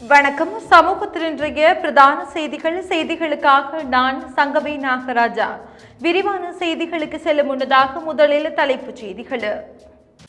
வணக்கம். சமூகத்தில் இன்றைய பிரதான செய்திகள் செய்திகளுக்காக நான் சங்கவி நாகராஜா. விரிவான செய்திகளுக்கு செல்ல முன்னதாக முதலில் தலைப்புச் செய்திகள்.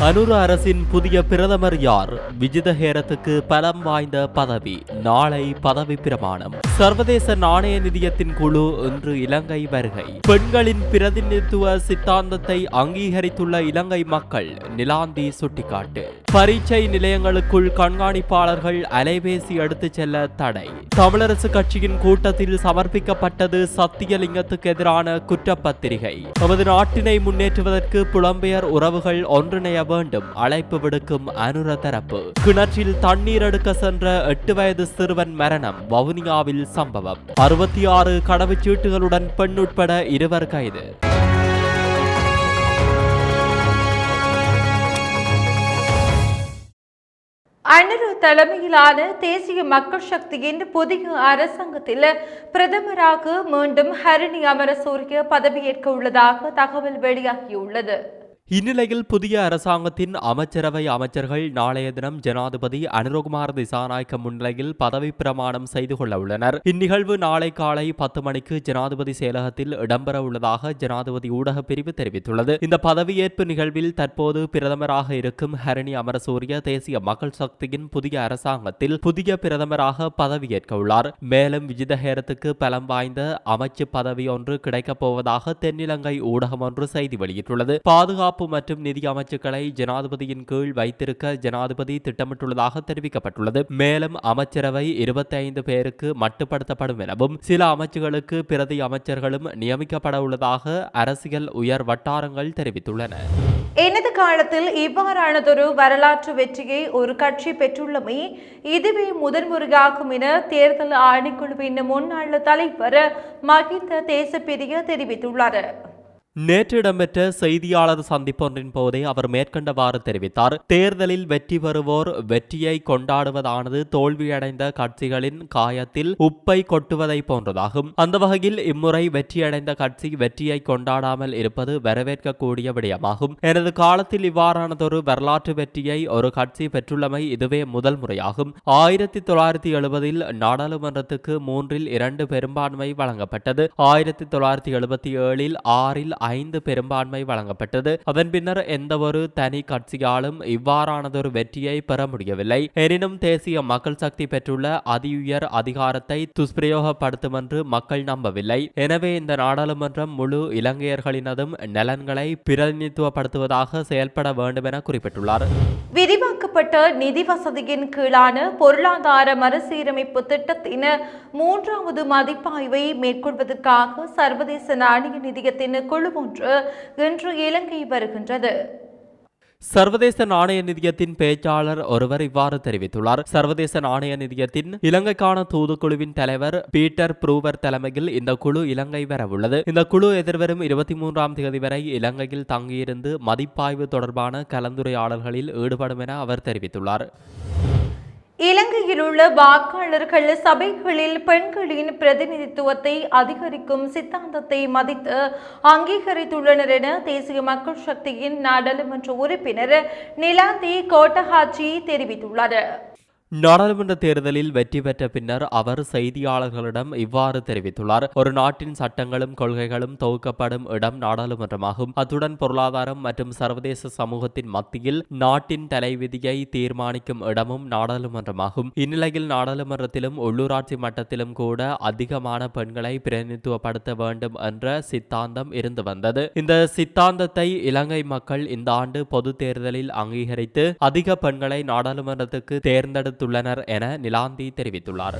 அனுர அரசின் புதிய பிரதமர் யார்? விஜித ஹேரத்துக்கு பலம் வாய்ந்த பதவி. நாளை பதவி பிரமாணம். சர்வதேச நாணய நிதியத்தின் குழு இன்று இலங்கை வருகை. பெண்களின் பிரதிநிதித்துவ சித்தாந்தத்தை அங்கீகரித்துள்ள இலங்கை மக்கள் நிலாந்தி சுட்டிக்காட்டு. பரீட்சை நிலையங்களுக்குள் கண்காணிப்பாளர்கள் அலைபேசி எடுத்துச் செல்ல தடை. தமிழரசு கட்சியின் கூட்டத்தில் சமர்ப்பிக்கப்பட்டது சத்தியலிங்கத்துக்கு எதிரான குற்றப்பத்திரிகை. நமது நாட்டினை முன்னேற்றுவதற்கு புலம்பெயர் உறவுகள் ஒன்றிணைய வேண்டும். அழைப்பு விடுக்கும் அனுர தரப்பு. கிணற்றில் தண்ணீர் எடுக்க சென்ற எட்டு வயது சிறுவன் மரணம். வவுனியாவில் சம்பவம். அறுபத்தி ஆறு கடவுச்சீட்டுகளுடன் பெண் உட்பட இருவர் கைது. அன்னரு தலைமையிலான தேசிய மக்கள் சக்தியின் புதிய அரசாங்கத்தில் பிரதமராக மீண்டும் ஹரிணி அமரசூரிய பதவியேற்க உள்ளதாக தகவல் வெளியாகியுள்ளது. இந்நிலையில் புதிய அரசாங்கத்தின் அமைச்சரவை அமைச்சர்கள் நாளைய தினம் ஜனாதிபதி அனுரகுமார் திசாநாயக்க முன்னிலையில் பதவி பிரமாணம் செய்து கொள்ள உள்ளனர். இந்நிகழ்வு நாளை காலை பத்து மணிக்கு ஜனாதிபதி செயலகத்தில் இடம்பெற உள்ளதாக ஜனாதிபதி ஊடக பிரிவு தெரிவித்துள்ளது. இந்த பதவியேற்பு நிகழ்வில் தற்போது பிரதமராக இருக்கும் ஹரணி அமரசூரிய தேசிய மக்கள் சக்தியின் புதிய அரசாங்கத்தில் புதிய பிரதமராக பதவியேற்க உள்ளார். மேலும் விஜிதஹேரத்துக்கு பலம் வாய்ந்த அமைச்சு பதவி ஒன்று கிடைக்கப் போவதாக தென்னிலங்கை ஊடகம் ஒன்று செய்தி வெளியிட்டுள்ளது. பாதுகாப்பு பாதுகாப்பு மற்றும் நிதி அமைச்சுக்களை ஜனாதிபதியின் கீழ் வைத்திருக்க ஜனாதிபதி திட்டமிட்டுள்ளதாக தெரிவிக்கப்பட்டுள்ளது. மேலும் அமைச்சரவை இருபத்தி ஐந்து பேருக்கு மட்டுப்படுத்தப்படும் எனவும் சில அமைச்சுகளுக்கு பிரதி அமைச்சர்களும் நியமிக்கப்பட உள்ளதாக அரசியல் உயர் வட்டாரங்கள் தெரிவித்துள்ளன. எனது காலத்தில் இவ்வாறானதொரு வரலாற்று வெற்றியை ஒரு கட்சி பெற்றுள்ளமை இதுவே முதன்முறையாகும் என தேர்தல் ஆணைக்குழுவின் முன்னாள் தலைவர் மகிந்த தேசப்பிரிய தெரிவித்துள்ளார். நேற்று இடம்பெற்ற செய்தியாளர் சந்திப்பொன்றின் போதே அவர் மேற்கண்டவாறு தெரிவித்தார். தேர்தலில் வெற்றி பெறுவோர் வெற்றியை கொண்டாடுவதானது தோல்வியடைந்த கட்சிகளின் காயத்தில் உப்பை கொட்டுவதை போன்றதாகும். அந்த வகையில் இம்முறை வெற்றியடைந்த கட்சி வெற்றியை கொண்டாடாமல் இருப்பது வரவேற்கக்கூடிய விடயமாகும். எனது காலத்தில் இவ்வாறானதொரு வரலாற்று வெற்றியை ஒரு கட்சி பெற்றுள்ளமை இதுவே முதல் முறையாகும். ஆயிரத்தி தொள்ளாயிரத்தி எழுபதில் நாடாளுமன்றத்துக்கு மூன்றில் இரண்டு பெரும்பான்மை வழங்கப்பட்டது. ஆயிரத்தி தொள்ளாயிரத்தி எழுபத்தி ஏழில் ஆறில் ஐந்து பெரும்பான்மை வழங்கப்பட்டது. அதன் பின்னர் எந்த ஒரு தனி கட்சியாலும் இவ்வாறானதொரு வெற்றியை பெற முடியவில்லை. எனினும் தேசிய மக்கள் சக்தி பெற்றுள்ள அதியுயர் அதிகாரத்தை துஷ்பிரயோகப்படுத்தும் என்று மக்கள் நம்பவில்லை. எனவே இந்த நாடாளுமன்றம் முழு இலங்கையர்களினதும் நலன்களை பிரதிநிதித்துவப்படுத்துவதாக செயல்பட வேண்டும் என குறிப்பிட்டுள்ளார். விரிவாக்கப்பட்ட நிதி வசதியின் கீழான பொருளாதார மறுசீரமைப்பு திட்டத்தின் மூன்றாவது மதிப்பாய்வை மேற்கொள்வதற்காக சர்வதேச நாணய நிதியத்தின் குழு ஒன்று இன்று இலங்கை வருகின்றது. சர்வதேச நாணய நிதியத்தின் பேச்சாளர் ஒருவர் இவ்வாறு தெரிவித்துள்ளார். சர்வதேச நாணய நிதியத்தின் இலங்கைக்கான தூதுக்குழுவின் தலைவர் பீட்டர் ப்ரூவர் தலைமையில் இந்த குழு இலங்கை வரவுள்ளது. இந்த குழு எதிர்வரும் இருபத்தி மூன்றாம் தேதி வரை இலங்கையில் தங்கியிருந்து மதிப்பாய்வு தொடர்பான கலந்துரையாடல்களில் ஈடுபடும் என அவர் தெரிவித்துள்ளார். இலங்கையில் உள்ள வாக்காளர்கள் சபைகளில் பெண்களின் பிரதிநிதித்துவத்தை அதிகரிக்கும் சித்தாந்தத்தை மதித்து அங்கீகரித்துள்ளனர் என தேசிய மக்கள் சக்தியின் நாடாளுமன்ற உறுப்பினர் நிலாந்தி கோட்டஹாச்சி தெரிவித்துள்ளார் நாடாளுமன்ற தேர்தலில் வெற்றி பெற்ற பின்னர் அவர் செய்தியாளர்களிடம் இவ்வாறு தெரிவித்துள்ளார். ஒரு நாட்டின் சட்டங்களும் கொள்கைகளும் தொகுக்கப்படும் இடம் நாடாளுமன்றமாகும். அத்துடன் பொருளாதாரம் மற்றும் சர்வதேச சமூகத்தின் மத்தியில் நாட்டின் தலைவிதியை தீர்மானிக்கும் இடமும் நாடாளுமன்றமாகும். இந்நிலையில் நாடாளுமன்றத்திலும் உள்ளூராட்சி மட்டத்திலும் கூட அதிகமான பெண்களை பிரதிநிதித்துவப்படுத்த வேண்டும் என்ற சித்தாந்தம் இருந்து வந்தது. இந்த சித்தாந்தத்தை இலங்கை மக்கள் இந்த ஆண்டு பொது தேர்தலில் அங்கீகரித்து அதிக பெண்களை நாடாளுமன்றத்துக்கு தேர்ந்தெடுத்து தெரிவித்துள்ளனர் என நிலாந்தி தெரிவித்துள்ளார்.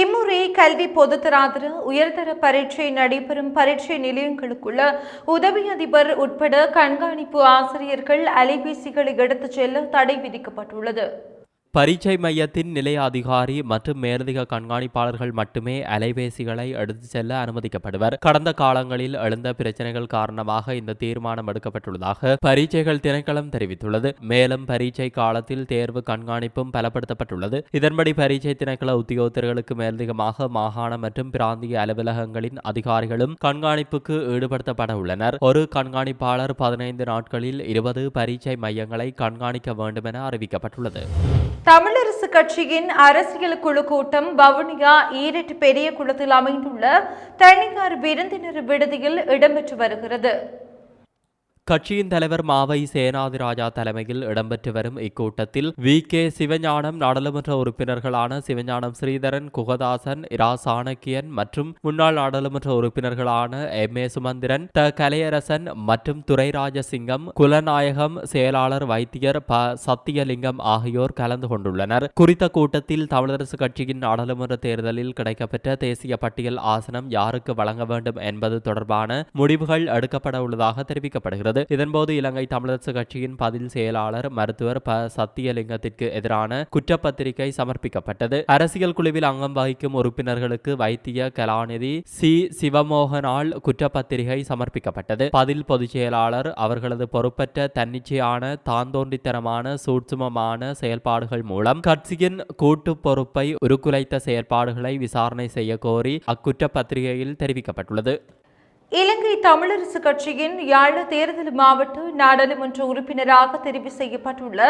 இம்முறை கல்வி பொதுத்தராதர உயர்தர பரீட்சை நடைபெறும் பரீட்சை நிலையங்களுக்குள்ள உதவி அதிபர் உட்பட கண்காணிப்பு ஆசிரியர்கள் அலைபேசிகளை எடுத்துச் செல்ல தடை விதிக்கப்பட்டுள்ளது. பரீட்சை மையத்தின் நிலைய அதிகாரி மற்றும் மேலதிக கண்காணிப்பாளர்கள் மட்டுமே அலைபேசிகளை எடுத்துச் செல்ல அனுமதிக்கப்படுவர். கடந்த காலங்களில் எழுந்த பிரச்சனைகள் காரணமாக இந்த தீர்மானம் எடுக்கப்பட்டுள்ளதாக பரீட்சைகள் திணைக்களம் தெரிவித்துள்ளது. மேலும் பரீட்சை காலத்தில் தேர்வு கண்காணிப்பும் பலப்படுத்தப்பட்டுள்ளது. இதன்படி பரீட்சை திணைக்கள உத்தியோகத்தர்களுக்கு மேலதிகமாக மாகாண மற்றும் பிராந்திய அலுவலகங்களின் அதிகாரிகளும் கண்காணிப்புக்கு ஈடுபடுத்தப்பட உள்ளனர். ஒரு கண்காணிப்பாளர் பதினைந்து நாட்களில் இருபது பரீட்சை மையங்களை கண்காணிக்க வேண்டும் என அறிவிக்கப்பட்டுள்ளது. தமிழரசு கட்சியின் அரசியல் குழு கூட்டம் வவுனியா ஈரட்டு பெரிய குளத்தில் அமைந்துள்ள தனியார் விருந்தினர் விடுதியில் இடம்பெற்று வருகிறது. கட்சியின் தலைவர் மாவை சேனாதிராஜா தலைமையில் இடம்பெற்று வரும் இக்கூட்டத்தில் வி. கே. சிவஞானம் நாடாளுமன்ற உறுப்பினர்களான சிவஞானம் ஸ்ரீதரன் குகதாசன் இரா. சாணக்கியன் மற்றும் முன்னாள் நாடாளுமன்ற உறுப்பினர்களான எம். ஏ. சுமந்திரன் த. கலையரசன் மற்றும் துரைராஜசிங்கம் குலநாயகம் செயலாளர் வைத்தியர் ப. சத்தியலிங்கம் ஆகியோர் கலந்து கொண்டுள்ளனர். குறித்த கூட்டத்தில் தமிழரசு கட்சியின் நாடாளுமன்ற தேர்தலில் கிடைக்கப்பெற்ற தேசிய பட்டியல் ஆசனம் யாருக்கு வழங்க வேண்டும் என்பது தொடர்பான முடிவுகள் எடுக்கப்பட உள்ளதாக தெரிவிக்கப்படுகிறது. இதன்போது இலங்கை தமிழரசு கட்சியின் பதில் செயலாளர் மருத்துவர் ப. சத்தியலிங்கத்திற்கு எதிரான குற்றப்பத்திரிகை சமர்ப்பிக்கப்பட்டது. அரசியல் குழுவில் அங்கம் வகிக்கும் உறுப்பினர்களுக்கு வைத்திய கலாநிதி சி. சிவமோகனால் குற்றப்பத்திரிகை சமர்ப்பிக்கப்பட்டது. பதில் பொதுச் செயலாளர் அவர்களது பொறுப்பற்ற தன்னிச்சையான தாந்தோன்றித்தனமான சூட்சுமமான செயல்பாடுகள் மூலம் கட்சியின் கூட்டு பொறுப்பை உருக்குலைத்த செயல்பாடுகளை விசாரணை செய்ய கோரி அக்குற்றப்பத்திரிகையில் தெரிவிக்கப்பட்டுள்ளது. இலங்கை தமிழரசு கட்சியின் யாழ் தேர்தல் மாவட்ட நாடாளுமன்ற உறுப்பினராக தெரிவு செய்யப்பட்டுள்ள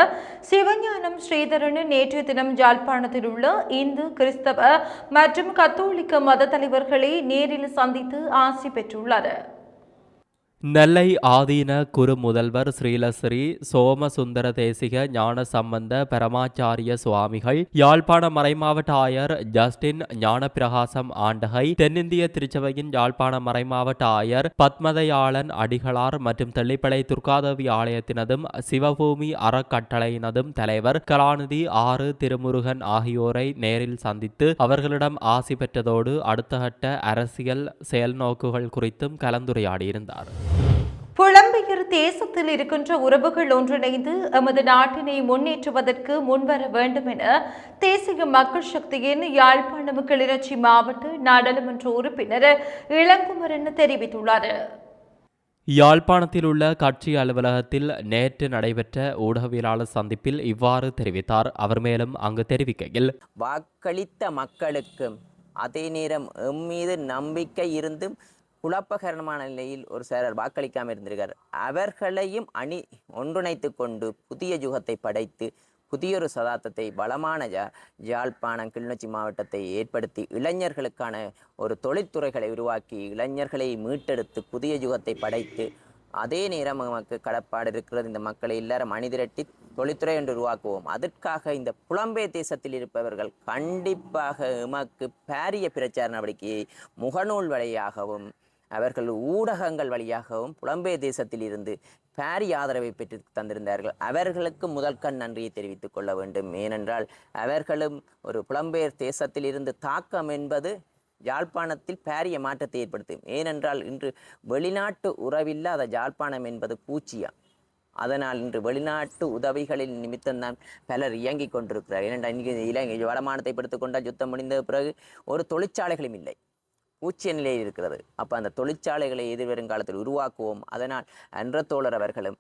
சிவஞானம் ஸ்ரீதரன் நேற்றைய தினம் யாழ்ப்பாணத்தில் உள்ள இந்து கிறிஸ்தவ மற்றும் கத்தோலிக்க மத தலைவர்களை நேரில் சந்தித்து ஆசி பெற்றுள்ளார். நெல்லை ஆதீன குரு முதல்வர் ஸ்ரீலஸ்ரீ சோமசுந்தர தேசிக ஞான சம்பந்த பரமாச்சாரிய சுவாமிகள் யாழ்ப்பாண மறைமாவட்ட ஆயர் ஜஸ்டின் ஞானப்பிரகாசம் ஆண்டகை தென்னிந்திய திருச்சபையின் யாழ்ப்பாண மறைமாவட்ட ஆயர் பத்மதையாளன் அடிகளார் மற்றும் தெள்ளிப்பளை துர்காதேவி ஆலயத்தினதும் சிவபூமி அறக்கட்டளையினதும் தலைவர் கலாநிதி ஆறு திருமுருகன் ஆகியோரை நேரில் சந்தித்து அவர்களிடம் ஆசி பெற்றதோடு அடுத்த கட்ட அரசியல் செயல்நோக்குகள் குறித்தும் கலந்துரையாடியிருந்தார். புலம்பெயர் தேசத்தில் இருக்கின்ற உறவுகள் ஒன்றிணைந்து எமது நாட்டினை முன்னேற்றுவதற்கு முன்வர வேண்டும் என தேசிய மக்கள் சக்தியின் யாழ்ப்பாணம் கிளிநொச்சி மாவட்ட நாடாளுமன்ற உறுப்பினர் இளங்குமரன் தெரிவித்துள்ளார். யாழ்ப்பாணத்தில் உள்ள கட்சி அலுவலகத்தில் நேற்று நடைபெற்ற ஊடகவியலாளர் சந்திப்பில் இவ்வாறு தெரிவித்தார். அவர் மேலும் அங்கு தெரிவிக்கையில் வாக்களித்த மக்களுக்கும் அதே நேரம் எம் மீது நம்பிக்கை இருந்தும் குழப்பகரணமான நிலையில் ஒரு சிலர் வாக்களிக்காமல் இருந்திருக்கார். அவர்களையும் அணி ஒன்றிணைத்து கொண்டு புதிய யுகத்தை படைத்து புதியொரு சதாத்தத்தை வளமான ஜா யாழ்ப்பாணம் கிளிநொச்சி மாவட்டத்தை ஏற்படுத்தி இளைஞர்களுக்கான ஒரு தொழில்துறைகளை உருவாக்கி இளைஞர்களை மீட்டெடுத்து புதிய யுகத்தை படைத்து அதே நேரம் நமக்கு கடப்பாடு இருக்கிறது. இந்த மக்களை எல்லாரும் அணிதிரட்டி தொழில்துறை என்று உருவாக்குவோம். அதற்காக இந்த புலம்பெயர் தேசத்தில் இருப்பவர்கள் கண்டிப்பாக எமக்கு பாரிய பிரச்சார நடவடிக்கையை முகநூல் வழியாகவும் அவர்கள் ஊடகங்கள் வழியாகவும் புலம்பெயர் தேசத்தில் இருந்து பாரிய ஆதரவை பெற்று தந்திருந்தார்கள். அவர்களுக்கு முதற்கண் நன்றியை தெரிவித்துக் கொள்ள வேண்டும். ஏனென்றால் அவர்களும் ஒரு புலம்பெயர் தேசத்தில் இருந்து தாக்கம் என்பது யாழ்ப்பாணத்தில் பாரிய மாற்றத்தை ஏற்படுத்தும். ஏனென்றால் இன்று வெளிநாட்டு உறவில்லாத யாழ்ப்பாணம் என்பது பூச்சியா? அதனால் இன்று வெளிநாட்டு உதவிகளின் நிமித்தம்தான் பலர் இயங்கிக் கொண்டிருக்கிறார். ஏனென்றால் இன்றைக்கு இலங்கை வடமானத்தை படுத்துக்கொண்டால் யுத்தம் முடிந்த பிறகு ஒரு தொழிற்சாலைகளும் இல்லை. உச்ச நிலையில் இருக்கிறது. அப்போ அந்த தொழிற்சாலைகளை எதிர்வரும் காலத்தில் உருவாக்குவோம். அதனால் அன்றத்தோழர் அவர்களும்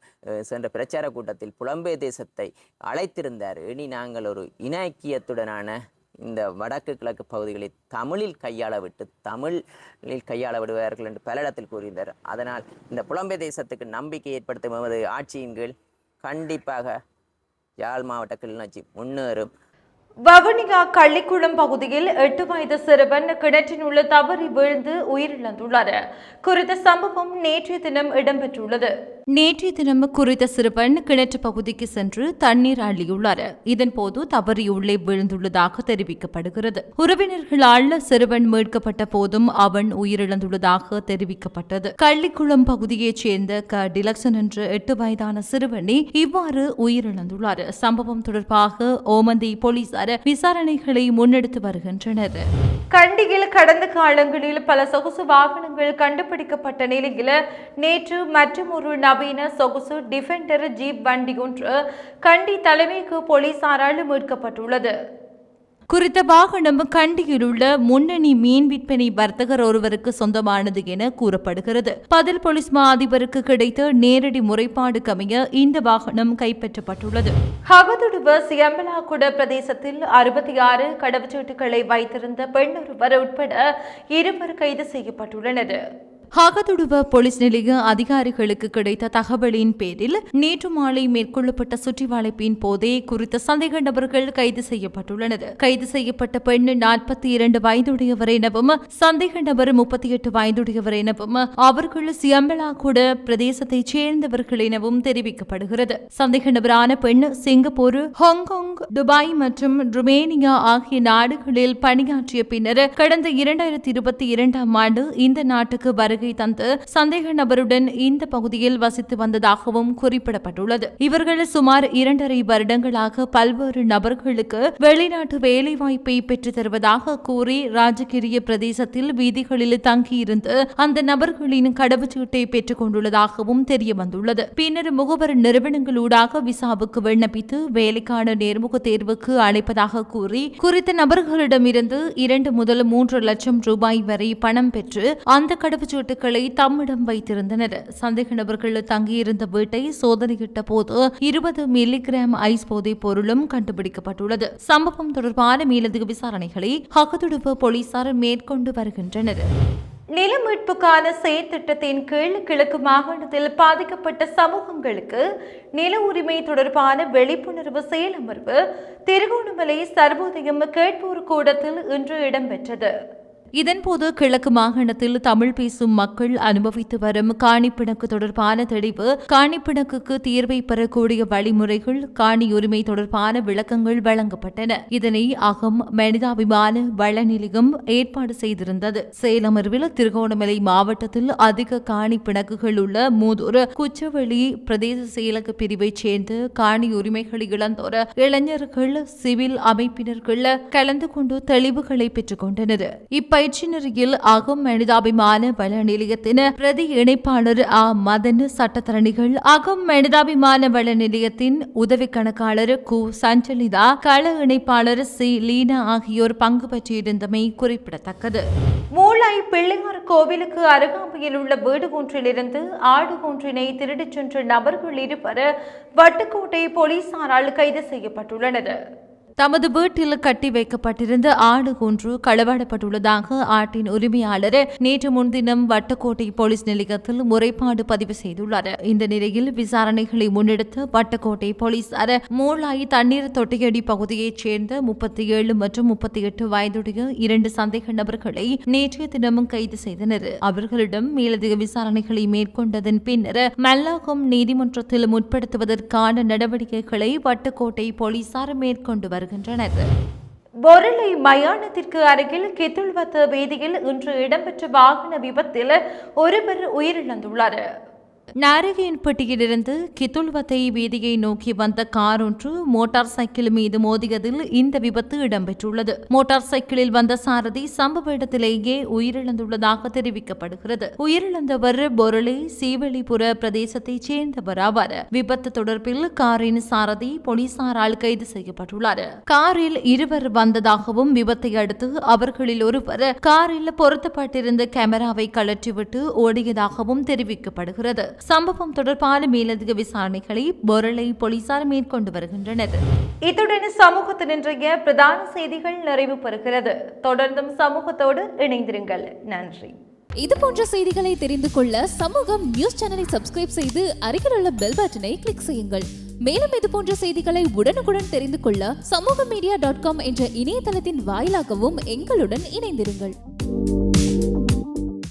சென்ற பிரச்சார கூட்டத்தில் புலம்பெயர் தேசத்தை அழைத்திருந்தார். இனி நாங்கள் ஒரு இன ஐக்கியத்துடனான இந்த வடக்கு கிழக்கு பகுதிகளை தமிழில் கையாள விட்டு தமிழில் கையாள விடுவார்கள் என்று பல இடத்தில் கூறியிருந்தார். அதனால் இந்த புலம்பெயர் தேசத்துக்கு நம்பிக்கை ஏற்படுத்தும் எமது ஆட்சியின் கீழ் கண்டிப்பாக யாழ் மாவட்ட கிளிநொச்சி முன்னேறும். வவுனியா கள்ளிக்குளம் பகுதியில் எட்டு வயது சிறுவன் கிணற்றின் உள்ள தவறி வீழ்ந்து உயிரிழந்துள்ளார். குறித்த சம்பவம் நேற்றைய தினம் இடம்பெற்றுள்ளது. நேற்றைய தினம் குறித்த சிறுவன் கிணற்று பகுதிக்கு சென்று தண்ணீர் அள்ளியுள்ளார். இதன்போது தவறி உள்ளே விழுந்துள்ளதாக தெரிவிக்கப்படுகிறது. உறவினர்களால் சிறுவன் மீட்கப்பட்ட போதும் அவன் உயிரிழந்துள்ளதாக தெரிவிக்கப்பட்டது. கள்ளிக்குளம் பகுதியைச் சேர்ந்த க. டிலக்சன் என்ற எட்டு வயதான சிறுவனே இவ்வாறு உயிரிழந்துள்ளார். சம்பவம் தொடர்பாக ஓமந்தி போலீசார் விசாரணைகளை முன்னெடுத்து வருகின்றனர். கண்டியில் கடந்த காலங்களில் பல சொகுசு வாகனங்கள் கண்டுபிடிக்கப்பட்ட நிலையில் நேற்று மற்றும் ஒரு நவீன சொகுசு டிஃபெண்டர் ஜீப் வண்டி ஒன்று கண்டி தலைமைக்கு போலீசாரால் மீட்கப்பட்டுள்ளது. குறித்த வாகனம் கண்டியில் உள்ள முன்னணி மீன் விற்பனை வர்த்தகர் ஒருவருக்கு சொந்தமானது என கூறப்படுகிறது. பதில் போலீஸ் மா அதிபருக்கு கிடைத்த நேரடி முறைப்பாடு கமைய இந்த வாகனம் கைப்பற்றப்பட்டுள்ளது. ஹகதுடுவ சியம்பலாகுட பிரதேசத்தில் அறுபத்தி ஆறு கடவுச்சீட்டுகளை வைத்திருந்த பெண் ஒருவர் உட்பட இருவர் கைது செய்யப்பட்டுள்ளனர். ஹாகதுடுவ போலீஸ் நிலைய அதிகாரிகளுக்கு கிடைத்த தகவலின் பேரில் நேற்று மாலை மேற்கொள்ளப்பட்ட சுற்றிவளைப்பின் போதே குறித்த சந்தேக நபர்கள் கைது செய்யப்பட்டுள்ளனர். கைது செய்யப்பட்ட பெண் நாற்பத்தி இரண்டு வயதுடையவர் எனவும் சந்தேக நபர் முப்பத்தி எட்டு வயதுடையவர் எனவும் அவர்கள் சியம்பலாகுட பிரதேசத்தைச் சேர்ந்தவர்கள் எனவும் தெரிவிக்கப்படுகிறது. சந்தேக நபரான பெண் சிங்கப்பூர் ஹாங்காங் துபாய் மற்றும் ருமேனியா ஆகிய நாடுகளில் பணியாற்றிய பின்னர் கடந்த இரண்டாயிரத்தி இருபத்தி இரண்டாம் ஆண்டு இந்த நாட்டுக்கு வருகை தந்து சந்தேக நபருடன் இந்த பகுதியில் வசித்து வந்ததாகவும் குறிப்பிடப்பட்டுள்ளது. இவர்கள் சுமார் இரண்டரை வருடங்களாக பல்வேறு நபர்களுக்கு வெளிநாட்டு வேலைவாய்ப்பை பெற்றுத் தருவதாக கூறி ராஜகிரிய பிரதேசத்தில் வீதிகளில் தங்கியிருந்து அந்த நபர்களின் கடவுச்சீட்டை பெற்றுக் கொண்டுள்ளதாகவும் தெரிய வந்துள்ளது பின்னர் முகவர் நிறுவனங்களூடாக விசாவுக்கு விண்ணப்பித்து வேலைக்கான நேர்முக தேர்வுக்கு அழைப்பதாக கூறி குறித்த நபர்களிடமிருந்து இரண்டு முதல் மூன்று லட்சம் ரூபாய் வரை பணம் பெற்று அந்த கடவுச்சீட்டுகளை தம்மிடம் வைத்திருந்தனர். சந்தேக நபர்கள் தங்கியிருந்த வீட்டை சோதனையிட்ட போது இருபது மில்லிகிராம் ஐஸ் போதைப் பொருளும் கண்டுபிடிக்கப்பட்டுள்ளது. சம்பவம் தொடர்பான மேலதிக விசாரணைகளை ஹகதுடுப்பு போலீசார் மேற்கொண்டு வருகின்றனர். நில மீட்புக்கான செயற்திட்டத்தின் கீழ் கிழக்கு மாகாணத்தில் பாதிக்கப்பட்ட சமூகங்களுக்கு நில உரிமை தொடர்பான விழிப்புணர்வு செயலமர்வு திருகோணமலை சர்வோதயம் கேட்போர் கூடத்தில் இன்று இடம்பெற்றது. இதன்போது கிழக்கு மாகாணத்தில் தமிழ் பேசும் மக்கள் அனுபவித்து வரும் காணிப்பிணக்கு தொடர்பான தெளிவு காணிப்பிணக்குக்கு தீர்வை பெறக்கூடிய வழிமுறைகள் காணி உரிமை தொடர்பான விளக்கங்கள் வழங்கப்பட்டன. இதனை அகம் மனிதாபிமான வள நிலையம் ஏற்பாடு செய்திருந்தது. சேலமர்வில் திருகோணமலை மாவட்டத்தில் அதிக காணி பிணக்குகள் உள்ள மூதூர் குச்சவெளி பிரதேச செயலக பிரிவைச் சேர்ந்த காணி உரிமைகளை இழந்தோர் இளைஞர்கள் சிவில் அமைப்பினர்கள் கலந்து கொண்டு தெளிவுகளை பெற்றுக் கொண்டனர். பயிற்சி நெறியில் அகம் மனிதாபிமான வள நிலையத்தின் பிரதி இணைப்பாளர் ஆ. மதன் சட்டத்தரணிகள். அகம் மனிதாபிமான வள நிலையத்தின் உதவி கணக்காளர் கு. சஞ்சலிதா கள இணைப்பாளர் சி. லீனா ஆகியோர் பங்கு பெற்றிருந்தமை குறிப்பிடத்தக்கது. மூளை பிள்ளையார் கோவிலுக்கு அருகாமையில் உள்ள வீடு ஒன்றிலிருந்து ஆடு ஒன்றினை திருடிச் சென்ற நபர்கள் இருவர் வட்டுக்கோட்டை போலீசாரால் கைது செய்யப்பட்டுள்ளனர். தமது வீட்டில் கட்டி வைக்கப்பட்டிருந்த ஆடு ஒன்று களவாடப்பட்டுள்ளதாக ஆட்டின் உரிமையாளர் நேற்று முன்தினம் வட்டக்கோட்டை போலீஸ் நிலையத்தில் முறைப்பாடு பதிவு செய்துள்ளார். இந்த நிலையில் விசாரணைகளை முன்னெடுத்த வட்டக்கோட்டை போலீசார் மூளாய் தண்ணீர் தொட்டியடி பகுதியைச் சேர்ந்த முப்பத்தி ஏழு மற்றும் முப்பத்தி எட்டு வயதுடைய இரண்டு சந்தேக நபர்களை நேற்றைய தினமும் கைது செய்தனர். அவர்களிடம் மேலதிக விசாரணைகளை மேற்கொண்டதன் பின்னர் மல்லாகம் நீதிமன்றத்தில் முற்படுத்துவதற்கான நடவடிக்கைகளை வட்டக்கோட்டை போலீசார் மேற்கொண்டு வருகின்றனர் பொருளை மயானத்திற்கு அருகில் கித்துள்வத்த வீதியில் இன்று இடம்பெற்ற வாகன விபத்தில் ஒருவர் உயிரிழந்துள்ளார். நாரகையன்பட்டியிலிருந்து கித்துல்வத்தை வீதியை நோக்கி வந்த கார் ஒன்று மோட்டார் சைக்கிள் மீது மோதியதில் இந்த விபத்து இடம்பெற்றுள்ளது. மோட்டார் சைக்கிளில் வந்த சாரதி சம்பவ இடத்திலேயே உயிரிழந்துள்ளதாக தெரிவிக்கப்படுகிறது. உயிரிழந்தவர் பொருளை சீவெளிபுர பிரதேசத்தைச் சேர்ந்தவர் ஆவார். விபத்து தொடர்பில் காரின் சாரதி போலீசாரால் கைது செய்யப்பட்டுள்ளார். காரில் இருவர் வந்ததாகவும் விபத்தை அடுத்து அவர்களில் ஒருவர் காரில் பொருத்தப்பட்டிருந்த கேமராவை கழற்றிவிட்டு ஓடியதாகவும் தெரிவிக்கப்படுகிறது. சம்பவம் தொடர்பான மேலதிக விசாரணைகளை பொருளை போலீசார் மேற்கொண்டு வருகின்றனர். இத்துடன் சமூகத்தின் இன்றைய பிரதான செய்திகள் நிறைவு பெறுகிறது. தொடர்ந்தும் சமூகத்தோடு இணைந்திருங்கள். நன்றி. இது போன்ற செய்திகளை தெரிந்து கொள்ள சமூகம் நியூஸ் சேனலை சப்ஸ்கிரைப் செய்து அருகில் உள்ள பெல் பட்டனை கிளிக் செய்யுங்கள். மேலும் இது போன்ற செய்திகளை உடனுக்குடன் தெரிந்து கொள்ள சமூக மீடியா டாட் காம் என்ற இணையதளத்தின் வாயிலாகவும் எங்களுடன் இணைந்திருங்கள்.